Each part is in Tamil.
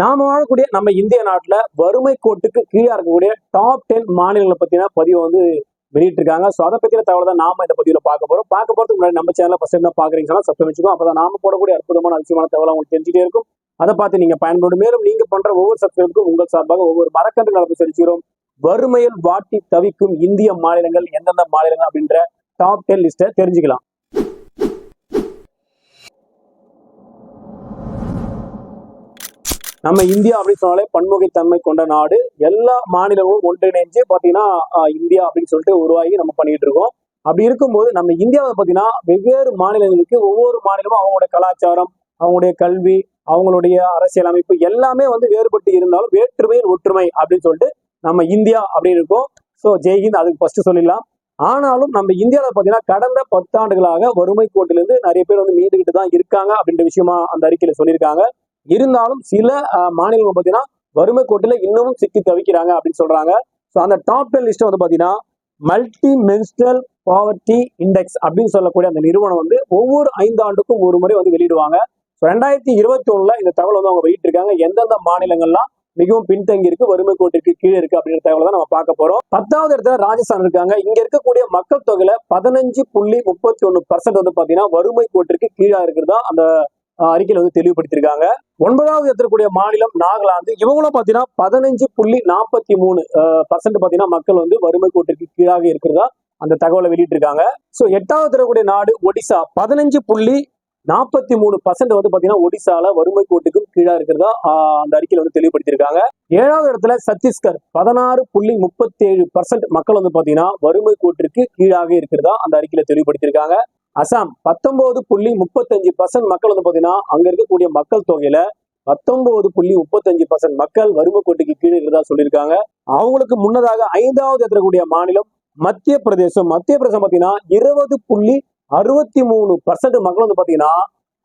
நாம வாழக்கூடிய நம்ம இந்திய நாட்டுல வறுமை கோட்டுக்கு கீழே இருக்கக்கூடிய டாப் டென் மாநிலங்களை பத்தின பதிவு வந்து வெளியிட்டிருக்காங்க. ஸோ அதை பத்தின தகவல் தான் நாம இந்த பதிவில் பார்க்க போறோம். பார்க்க போறதுக்கு முன்னாடி நம்ம சேனல் ஃபர்ஸ்ட் டைம் தான் பாக்குறீங்கன்னா சப்ஸ்கிரைப் வச்சுக்கோ அப்பதான் நாம போடக்கூடிய அற்புதமான அதிசயமான தகவல் உங்களுக்கு தெரிஞ்சுட்டே இருக்கும். அதை பார்த்து நீங்க பயன்படும் மேலும் நீங்க பண்ற ஒவ்வொரு சப்ஸ்கிரைபுக்கும் உங்கள் சார்பாக ஒவ்வொரு மரக்கன்று நடந்து செலுத்துகிறோம் வறுமையில் வாட்டி தவிக்கும் இந்திய மாநிலங்கள் எந்தெந்த மாநிலங்கள் அப்படின்ற டாப் டென் லிஸ்ட்டை தெரிஞ்சுக்கலாம். நம்ம இந்தியா அப்படின்னு சொன்னாலே பன்முகைத்தன்மை கொண்ட நாடு. எல்லா மாநிலங்களும் ஒன்றிணைஞ்சு பார்த்தீங்கன்னா இந்தியா அப்படின்னு சொல்லிட்டு உருவாகி நம்ம பண்ணிட்டு இருக்கோம். அப்படி இருக்கும்போது நம்ம இந்தியாவை பார்த்தீங்கன்னா வெவ்வேறு மாநிலங்களுக்கு ஒவ்வொரு மாநிலமும் அவங்களுடைய கலாச்சாரம் அவங்களுடைய கல்வி அவங்களுடைய அரசியல் அமைப்பு எல்லாமே வந்து வேறுபட்டு இருந்தாலும் வேற்றுமை ஒற்றுமை அப்படின்னு சொல்லிட்டு நம்ம இந்தியா அப்படின்னு இருக்கோம். ஸோ ஜெய்ஹிந்த் அதுக்கு ஃபர்ஸ்ட் சொல்லிடலாம். ஆனாலும் நம்ம இந்தியாவில் பார்த்தீங்கன்னா கடந்த பத்தாண்டுகளாக வறுமை கோட்டிலிருந்து நிறைய பேர் வந்து மீண்டுகிட்டு தான் இருக்காங்க அப்படின்ற விஷயமா அந்த அறிக்கையில் சொல்லியிருக்காங்க. இருந்தாலும் சில மாநிலங்கள் பார்த்தீங்கன்னா வறுமை கோட்டில் இன்னமும் சிக்கி தவிக்கிறாங்க அப்படின்னு சொல்றாங்க. ஸோ அந்த டாப் டென் லிஸ்ட் வந்து பார்த்தீங்கன்னா மல்டி மென்ஸ்ட்ரல் பாவர்ட்டி இண்டெக்ஸ் அப்படின்னு சொல்லக்கூடிய அந்த நிறுவனம் வந்து ஒவ்வொரு ஐந்து ஆண்டுக்கும் ஒரு முறை வந்து வெளியிடுவாங்க. ஸோ ரெண்டாயிரத்தி இருபத்தி ஒண்ணுல இந்த தகவல் வந்து அவங்க வெளியிட்டிருக்காங்க எந்தெந்த மாநிலங்கள்லாம் மிகவும் பின்தங்கி இருக்கு வறுமை கோட்டிற்கு கீழே இருக்கு அப்படின்ற தகவலை தான் நம்ம பார்க்க போறோம். பத்தாவது இடத்துல ராஜஸ்தான் இருக்காங்க. இங்க இருக்கக்கூடிய மக்கள் தொகையில பதினஞ்சு புள்ளி முப்பத்தி ஒன்னு பர்சன்ட் வந்து பாத்தீங்கன்னா வறுமை கோட்டிற்கு கீழா இருக்கிறதா அந்த அறிக்கையில் வந்து தெளிவுபடுத்தியிருக்காங்க. ஒன்பதாவது இடத்துல கூடிய மாநிலம் நாகாலாந்து. இவங்களும் பாத்தீங்கன்னா பதினஞ்சு புள்ளி நாற்பத்தி மூணு பர்சன்ட் பாத்தீங்கன்னா மக்கள் வந்து வறுமை கோட்டிற்கு கீழாக இருக்கிறதா அந்த தகவலை வெளியிட்டிருக்காங்க. சோ எட்டாவது தரக்கூடிய நாடு ஒடிசா. பதினஞ்சு புள்ளி நாற்பத்தி மூணு பர்சன்ட் வந்து பாத்தீங்கன்னா ஒடிசால வறுமை கோட்டுக்கும் கீழா இருக்கிறதா ஆஹ், அந்த அறிக்கையில வந்து தெளிவுபடுத்தியிருக்காங்க. ஏழாவது இடத்துல சத்தீஸ்கர். பதினாறு புள்ளி முப்பத்தி ஏழு பர்சன்ட் மக்கள் வந்து பாத்தீங்கன்னா வறுமை கோட்டிற்கு கீழாக இருக்கிறதா அந்த அறிக்கையில தெளிவுபடுத்தியிருக்காங்க. அசாம் பத்தொன்பது புள்ளி முப்பத்தஞ்சு பர்சன்ட் மக்கள் வந்து பாத்தீங்கன்னா அங்க இருக்கக்கூடிய மக்கள் தொகையில பத்தொன்பது புள்ளி முப்பத்தஞ்சு பர்சன்ட் மக்கள் வறுமை கோட்டுக்கு கீழே இருந்ததா சொல்லியிருக்காங்க. அவங்களுக்கு முன்னதாக ஐந்தாவது இருக்கக்கூடிய மாநிலம் மத்திய பிரதேசம். மத்திய பிரதேசம் பாத்தீங்கன்னா இருபது புள்ளி அறுபத்தி மூணு பர்சன்ட் மக்கள் வந்து பாத்தீங்கன்னா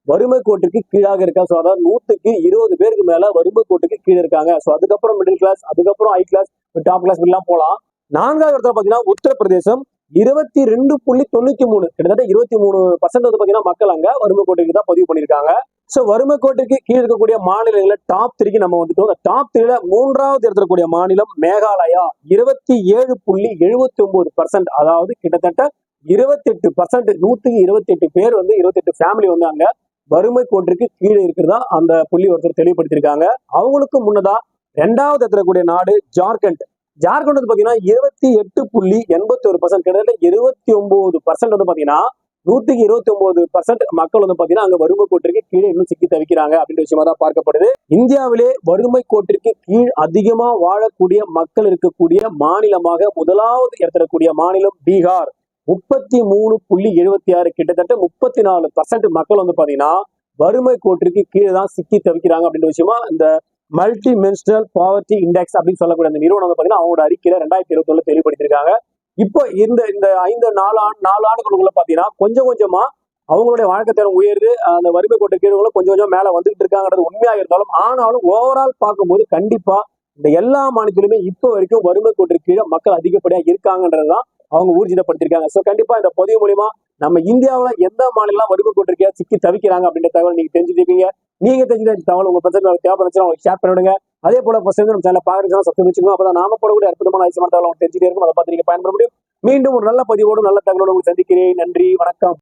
வறுமை கோட்டுக்கு கீழாக இருக்கா ஸோ அதாவது நூற்றுக்கு இருபது பேருக்கு மேல வறுமை கோட்டுக்கு கீழே இருக்காங்க. ஸோ அதுக்கப்புறம் மிடில் கிளாஸ் அதுக்கப்புறம் ஹை கிளாஸ் டாப் கிளாஸ் எல்லாம் போகலாம் நான்காவது இடத்துல பாத்தீங்கன்னா உத்தரப்பிரதேசம். இருபத்தி ரெண்டு புள்ளி தொண்ணூத்தி மூணு. கிட்டத்தட்ட இருபத்தி மூணு பர்சன்ட் வந்து பாத்தீங்கன்னா மக்கள் அங்க வறுமை கோட்டிற்கு தான் பதிவு பண்ணியிருக்காங்க. ஸோ வறுமை கோட்டிற்கு கீழ் இருக்கக்கூடிய மாநிலங்கள டாப் த்ரீக்கு நம்ம வந்துட்டோம். அந்த டாப் த்ரீல மூன்றாவது இடத்துல இருக்கக்கூடிய மாநிலம் மேகாலயா. இருபத்தி ஏழு புள்ளி எழுபத்தி ஒன்பது பர்சன்ட் அதாவது கிட்டத்தட்ட இருபத்தெட்டு பர்சன்ட் நூத்துக்கு இருபத்தெட்டு பேர் வந்து இருபத்தெட்டு ஃபேமிலி வந்து அங்க வறுமை கோட்டிற்கு கீழே இருக்கிறதா அந்த புள்ளி ஒருத்தர் தெளிவுபடுத்தியிருக்காங்க. அவங்களுக்கு முன்னதா ரெண்டாவது இடத்துல கூடிய நாடு ஜார்க்கண்ட். ஜார்க்கண்ட் வந்து பாத்தீங்கன்னா இருபத்தி எட்டு புள்ளி எண்பத்தி ஒரு பர்சன்ட் கிட்டத்தட்ட இருபத்தி ஒன்பது பர்சன்ட் வந்து பாத்தீங்கன்னா நூத்துக்கு இருபத்தி ஒன்பது பர்சன்ட் மக்கள் வந்து பாத்தீங்கன்னா அங்க வறுமை கோட்டிற்கு கீழே இன்னும் சிக்கி தவிக்கிறாங்க அப்படின்ற விஷயமா தான் பார்க்கப்படுது. இந்தியாவிலே வறுமை கோட்டிற்கு கீழ் அதிகமா வாழக்கூடிய மக்கள் இருக்கக்கூடிய மாநிலமாக முதலாவது இடத்திடக்கூடிய மாநிலம் பீகார். முப்பத்தி மூணு புள்ளி எழுபத்தி ஆறு கிட்டத்தட்ட முப்பத்தி நாலு பர்சன்ட் மக்கள் வந்து பாத்தீங்கன்னா வறுமை கோட்டிற்கு கீழே தான் சிக்கி தவிக்கிறாங்க அப்படின்ற விஷயமா இந்த மல்டி மென்ஸ்ட்ரல் பாவர்ட்டி இண்டெக்ஸ் அப்படின்னு சொல்லக்கூடிய அந்த நிறுவனம் வந்து பாத்தீங்கன்னா அவங்களோட அறிக்கையில ரெண்டாயிரத்தி இருபத்தி ஒண்ணு தெளிவுபடுத்திருக்காங்க இப்போ இந்த இந்த ஐந்து நாலு ஆண்டு நாலு ஆண்டுகளுக்குள்ள பாத்தீங்கன்னா கொஞ்சம் கொஞ்சமா அவங்களுடைய வாழ்க்கை தரம் உயருது. அந்த வறுமை கோட்டு கீழே கொஞ்சம் கொஞ்சம் மேல வந்துகிட்டு இருக்காங்கிறது உண்மையா இருந்தாலும் ஆனாலும் ஓவரால் பார்க்கும்போது கண்டிப்பா இந்த எல்லா மாநிலத்திலுமே இப்போ வரைக்கும் வறுமை கோட்டு கீழே மக்கள் அதிகப்படியா இருக்காங்கன்றதுதான் அவங்க ஊர்ஜிதப்படுத்திருக்காங்க சோ கண்டிப்பா இந்த பதிவு மூலியமா நம்ம இந்தியாவில் எந்த மாநிலம் வறுமை கோட்டிருக்கா சிக்கி தவிக்கிறாங்க அப்படின்ற தகவல் நீங்க தெரிஞ்சுருப்பீங்க நீங்க தெரிஞ்சுக்கிற தகவல் உங்க பசங்க தேவைப்படுச்சுன்னா உங்களுக்கு ஷேர் பண்ணிவிடுங்க. அதே போல ஃபர்ஸ்ட் நம்ம சேனல் பாக்குறதுனா சப்ஸ்கிரைப் வச்சுக்கோங்க. அப்பதான் நாம போடக்கூடிய அற்புதமான ஐசமான தகவல் தெரிஞ்சுட்டே இருக்கும். அதை பார்த்து நீங்க பயன்பட முடியும். மீண்டும் ஒரு நல்ல பதிவோடு நல்ல தகவலோடு உங்களுக்கு சந்திக்கிறேன். நன்றி வணக்கம்.